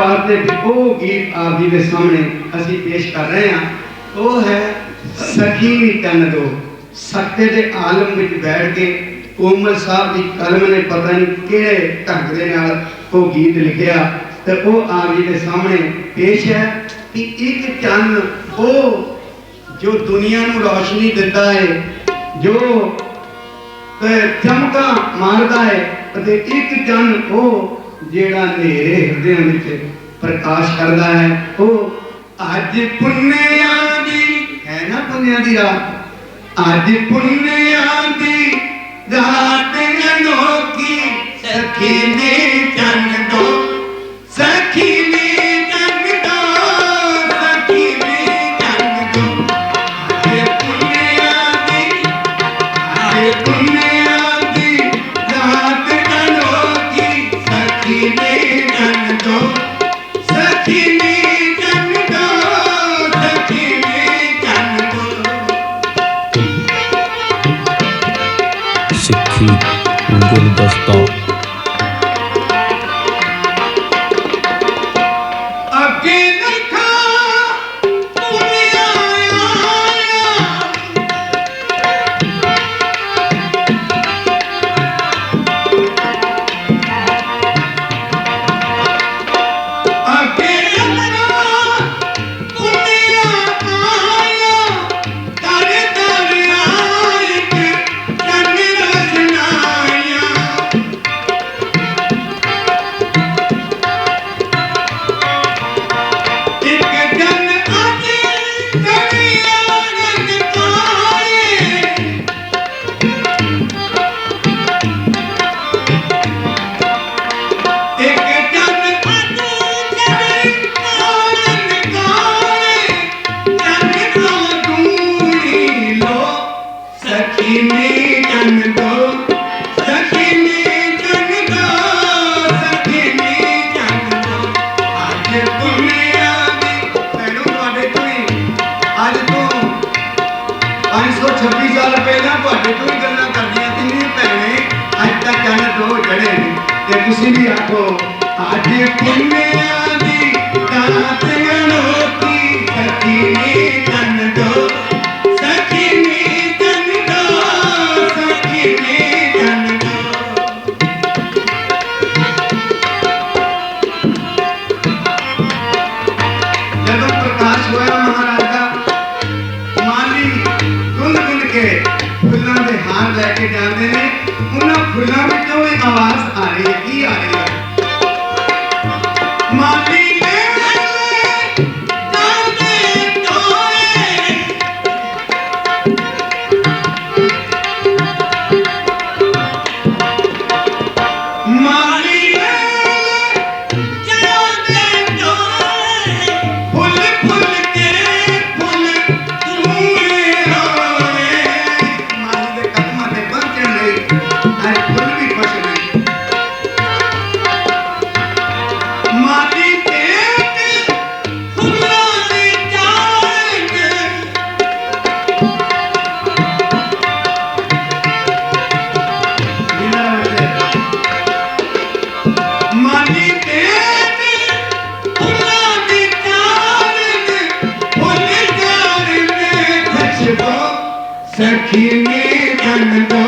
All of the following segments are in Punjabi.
ਦਰਬਾਰ ਤੇ ਉਹ ਗੀਤ ਆਪ ਜੀ ਦੇ ਸਾਹਮਣੇ ਅਸੀਂ ਪੇਸ਼ ਕਰ ਰਹੇ ਹਾਂ। ਉਹ ਹੈ ਸਖੀ ਨੀ ਕੰਨ ਦੋ। ਸੱਤੇ ਦੇ ਆਲਮ ਵਿੱਚ ਬੈਠ ਕੇ ਕੋਮਲ ਸਾਹਿਬ ਦੀ ਕਲਮ ਨੇ ਪਤਾ ਨਹੀਂ ਕਿਹੜੇ ਢੰਗ ਦੇ ਨਾਲ ਉਹ ਗੀਤ ਲਿਖਿਆ ਤੇ ਉਹ ਆਪ ਜੀ ਦੇ ਸਾਹਮਣੇ ਪੇਸ਼ ਹੈ ਕਿ ਇੱਕ ਚੰਨ ਉਹ ਜੋ ਦੁਨੀਆ ਨੂੰ ਰੋਸ਼ਨੀ ਦਿੰਦਾ ਹੈ, ਜੋ ਤੇ ਚਮਕਾ ਮਾਰਦਾ ਹੈ ਅਤੇ ਇੱਕ ਚੰਨ ਉਹ ਜਿਹੜਾ ਹਨੇਰੇ ਹਿਰਦਿਆਂ ਵਿੱਚ ਪ੍ਰਕਾਸ਼ ਕਰਦਾ ਹੈ, ਉਹ ਅੱਜ ਪੁੰਨਿਆਂ ਦੀ, ਹੈ ਨਾ ਪੁੰਨਿਆਂ ਦੀ ਰਾਤ? ਅੱਜ ਪੁੰਨਿਆਂ ਦੀ ਰਾਤ ਅਨੋਖੀ ਸਖੀ ਨੇ um gordo gostoso. ਤੁਸੀਂ ਵੀ ਆਖੋ ਅੱਜ ਪੁੰਨਿਆ ਦੀ ਦਾਤ ਉਹਨਾਂ ਫੁੱਲਾਂ ਵਿੱਚੋਂ ਵੀ ਆਵਾਜ਼ ਸਖੀ ਨੇ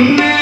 ਨੇ